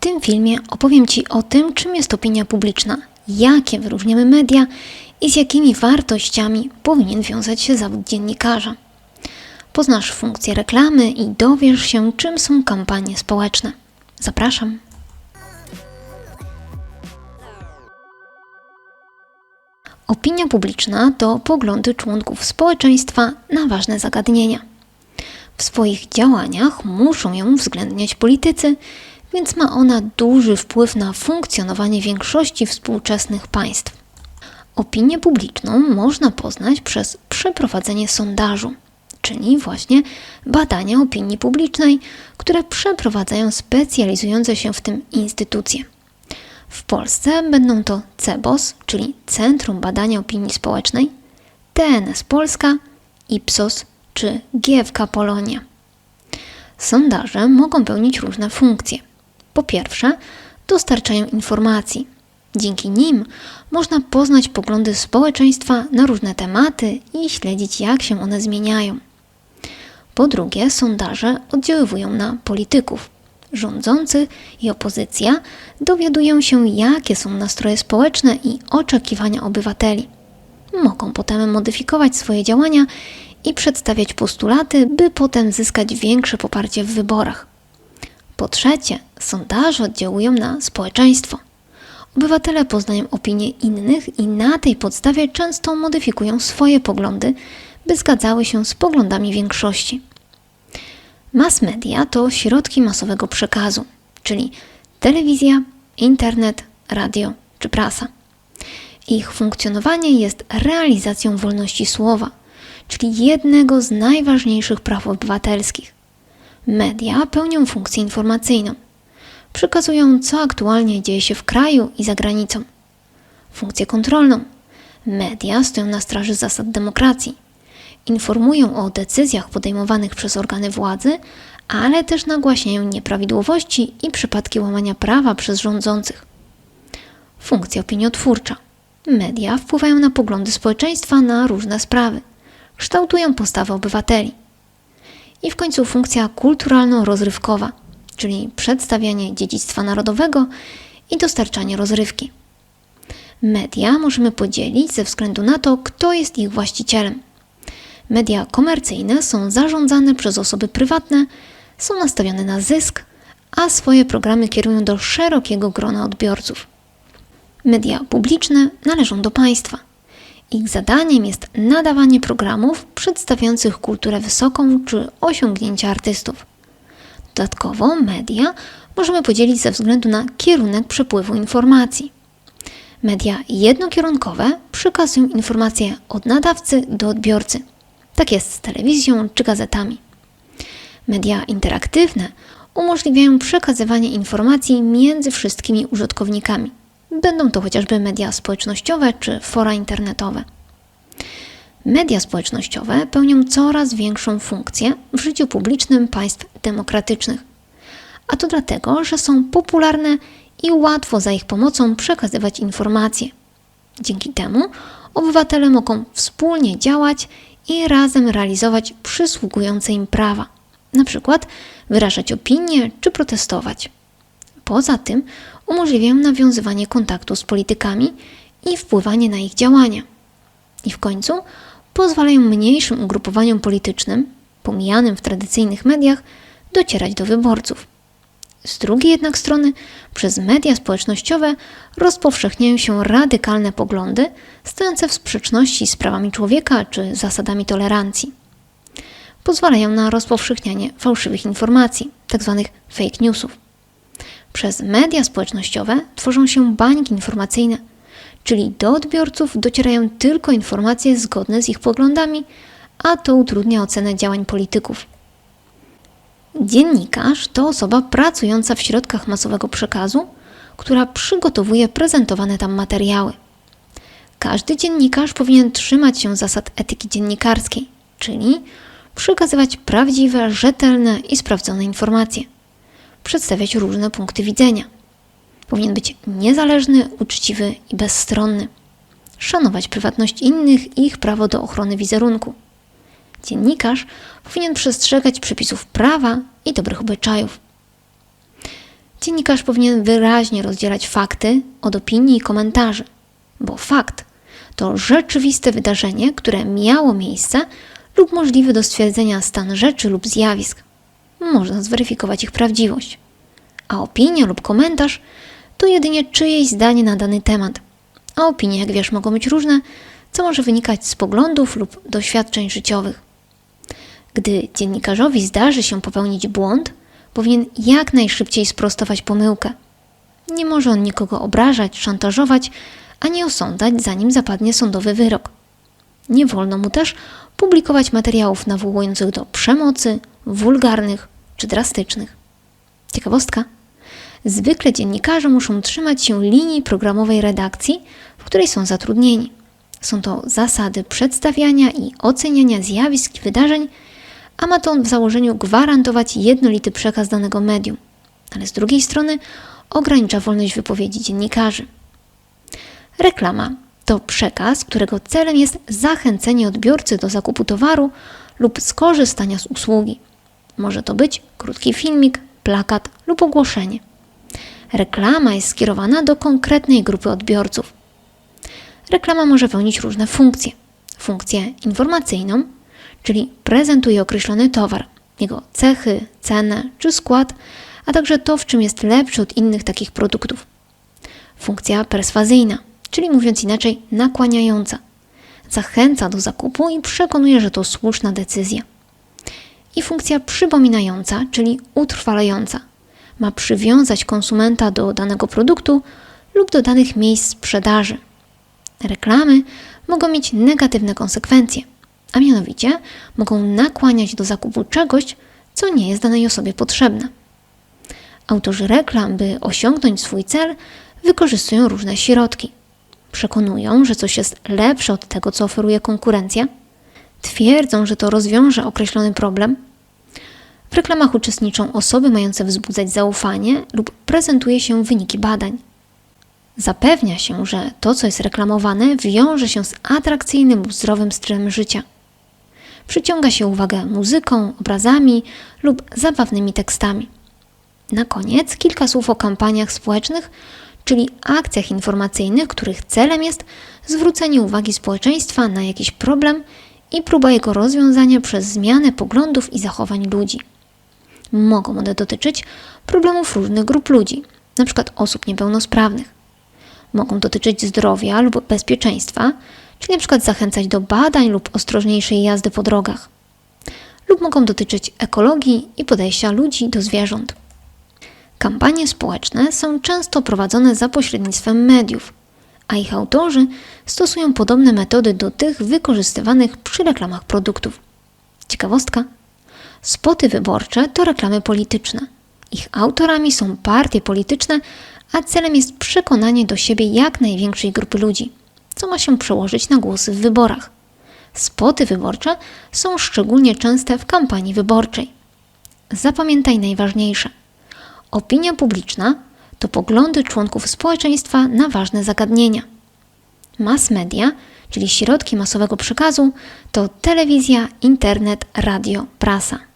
tym filmie opowiem Ci o tym, czym jest opinia publiczna, jakie wyróżniamy media i z jakimi wartościami powinien wiązać się zawód dziennikarza. Poznasz funkcję reklamy i dowiesz się, czym są kampanie społeczne. Zapraszam. Opinia publiczna to poglądy członków społeczeństwa na ważne zagadnienia. W swoich działaniach muszą ją uwzględniać politycy, więc ma ona duży wpływ na funkcjonowanie większości współczesnych państw. Opinię publiczną można poznać przez przeprowadzenie sondażu, czyli właśnie badania opinii publicznej, które przeprowadzają specjalizujące się w tym instytucje. W Polsce będą to CEBOS, czyli Centrum Badania Opinii Społecznej, TNS Polska, Ipsos czy GFK Polonia. Sondaże mogą pełnić różne funkcje. Po pierwsze, dostarczają informacji. Dzięki nim można poznać poglądy społeczeństwa na różne tematy i śledzić, jak się one zmieniają. Po drugie, sondaże oddziaływują na polityków. Rządzący i opozycja dowiadują się, jakie są nastroje społeczne i oczekiwania obywateli. Mogą potem modyfikować swoje działania i przedstawiać postulaty, by potem zyskać większe poparcie w wyborach. Po trzecie, sondaże oddziałują na społeczeństwo. Obywatele poznają opinie innych i na tej podstawie często modyfikują swoje poglądy, by zgadzały się z poglądami większości. Mass media to środki masowego przekazu, czyli telewizja, internet, radio czy prasa. Ich funkcjonowanie jest realizacją wolności słowa, czyli jednego z najważniejszych praw obywatelskich. Media pełnią funkcję informacyjną. Przekazują, co aktualnie dzieje się w kraju i za granicą. Funkcję kontrolną. Media stoją na straży zasad demokracji. Informują o decyzjach podejmowanych przez organy władzy, ale też nagłaśniają nieprawidłowości i przypadki łamania prawa przez rządzących. Funkcja opiniotwórcza. Media wpływają na poglądy społeczeństwa na różne sprawy, kształtują postawę obywateli. I w końcu funkcja kulturalno-rozrywkowa, czyli przedstawianie dziedzictwa narodowego i dostarczanie rozrywki. Media możemy podzielić ze względu na to, kto jest ich właścicielem. Media komercyjne są zarządzane przez osoby prywatne, są nastawione na zysk, a swoje programy kierują do szerokiego grona odbiorców. Media publiczne należą do państwa. Ich zadaniem jest nadawanie programów przedstawiających kulturę wysoką czy osiągnięcia artystów. Dodatkowo media możemy podzielić ze względu na kierunek przepływu informacji. Media jednokierunkowe przekazują informacje od nadawcy do odbiorcy. Tak jest z telewizją czy gazetami. Media interaktywne umożliwiają przekazywanie informacji między wszystkimi użytkownikami. Będą to chociażby media społecznościowe czy fora internetowe. Media społecznościowe pełnią coraz większą funkcję w życiu publicznym państw demokratycznych. A to dlatego, że są popularne i łatwo za ich pomocą przekazywać informacje. Dzięki temu obywatele mogą wspólnie działać i razem realizować przysługujące im prawa, przykład wyrażać opinie czy protestować. Poza tym umożliwiają nawiązywanie kontaktu z politykami i wpływanie na ich działania. I w końcu pozwalają mniejszym ugrupowaniom politycznym, pomijanym w tradycyjnych mediach, docierać do wyborców. Z drugiej jednak strony, przez media społecznościowe rozpowszechniają się radykalne poglądy stojące w sprzeczności z prawami człowieka czy zasadami tolerancji. Pozwalają na rozpowszechnianie fałszywych informacji, tzw. fake newsów. Przez media społecznościowe tworzą się bańki informacyjne, czyli do odbiorców docierają tylko informacje zgodne z ich poglądami, a to utrudnia ocenę działań polityków. Dziennikarz to osoba pracująca w środkach masowego przekazu, która przygotowuje prezentowane tam materiały. Każdy dziennikarz powinien trzymać się zasad etyki dziennikarskiej, czyli przekazywać prawdziwe, rzetelne i sprawdzone informacje, przedstawiać różne punkty widzenia. Powinien być niezależny, uczciwy i bezstronny, szanować prywatność innych i ich prawo do ochrony wizerunku. Dziennikarz powinien przestrzegać przepisów prawa i dobrych obyczajów. Dziennikarz powinien wyraźnie rozdzielać fakty od opinii i komentarzy, bo fakt to rzeczywiste wydarzenie, które miało miejsce lub możliwy do stwierdzenia stan rzeczy lub zjawisk. Można zweryfikować ich prawdziwość. A opinia lub komentarz to jedynie czyjeś zdanie na dany temat. A opinie, jak wiesz, mogą być różne, co może wynikać z poglądów lub doświadczeń życiowych. Gdy dziennikarzowi zdarzy się popełnić błąd, powinien jak najszybciej sprostować pomyłkę. Nie może on nikogo obrażać, szantażować, ani osądzać, zanim zapadnie sądowy wyrok. Nie wolno mu też publikować materiałów nawołujących do przemocy, wulgarnych czy drastycznych. Ciekawostka. Zwykle dziennikarze muszą trzymać się linii programowej redakcji, w której są zatrudnieni. Są to zasady przedstawiania i oceniania zjawisk i wydarzeń, a ma to w założeniu gwarantować jednolity przekaz danego medium, ale z drugiej strony ogranicza wolność wypowiedzi dziennikarzy. Reklama to przekaz, którego celem jest zachęcenie odbiorcy do zakupu towaru lub skorzystania z usługi. Może to być krótki filmik, plakat lub ogłoszenie. Reklama jest skierowana do konkretnej grupy odbiorców. Reklama może pełnić różne funkcje. Funkcję informacyjną, czyli prezentuje określony towar, jego cechy, cenę czy skład, a także to, w czym jest lepszy od innych takich produktów. Funkcja perswazyjna, czyli mówiąc inaczej, nakłaniająca. Zachęca do zakupu i przekonuje, że to słuszna decyzja. I funkcja przypominająca, czyli utrwalająca. Ma przywiązać konsumenta do danego produktu lub do danych miejsc sprzedaży. Reklamy mogą mieć negatywne konsekwencje, a mianowicie mogą nakłaniać do zakupu czegoś, co nie jest danej osobie potrzebne. Autorzy reklam, by osiągnąć swój cel, wykorzystują różne środki. Przekonują, że coś jest lepsze od tego, co oferuje konkurencja, twierdzą, że to rozwiąże określony problem. W reklamach uczestniczą osoby mające wzbudzać zaufanie lub prezentuje się wyniki badań. Zapewnia się, że to, co jest reklamowane, wiąże się z atrakcyjnym lub zdrowym stylem życia. Przyciąga się uwagę muzyką, obrazami lub zabawnymi tekstami. Na koniec kilka słów o kampaniach społecznych, czyli akcjach informacyjnych, których celem jest zwrócenie uwagi społeczeństwa na jakiś problem i próba jego rozwiązania przez zmianę poglądów i zachowań ludzi. Mogą one dotyczyć problemów różnych grup ludzi, np. osób niepełnosprawnych. Mogą dotyczyć zdrowia lub bezpieczeństwa, czyli np. zachęcać do badań lub ostrożniejszej jazdy po drogach. Lub mogą dotyczyć ekologii i podejścia ludzi do zwierząt. Kampanie społeczne są często prowadzone za pośrednictwem mediów, a ich autorzy stosują podobne metody do tych wykorzystywanych przy reklamach produktów. Ciekawostka: spoty wyborcze to reklamy polityczne. Ich autorami są partie polityczne, a celem jest przekonanie do siebie jak największej grupy ludzi, co ma się przełożyć na głosy w wyborach. Spoty wyborcze są szczególnie częste w kampanii wyborczej. Zapamiętaj najważniejsze. Opinia publiczna to poglądy członków społeczeństwa na ważne zagadnienia. Mass media, czyli środki masowego przekazu, to telewizja, internet, radio, prasa.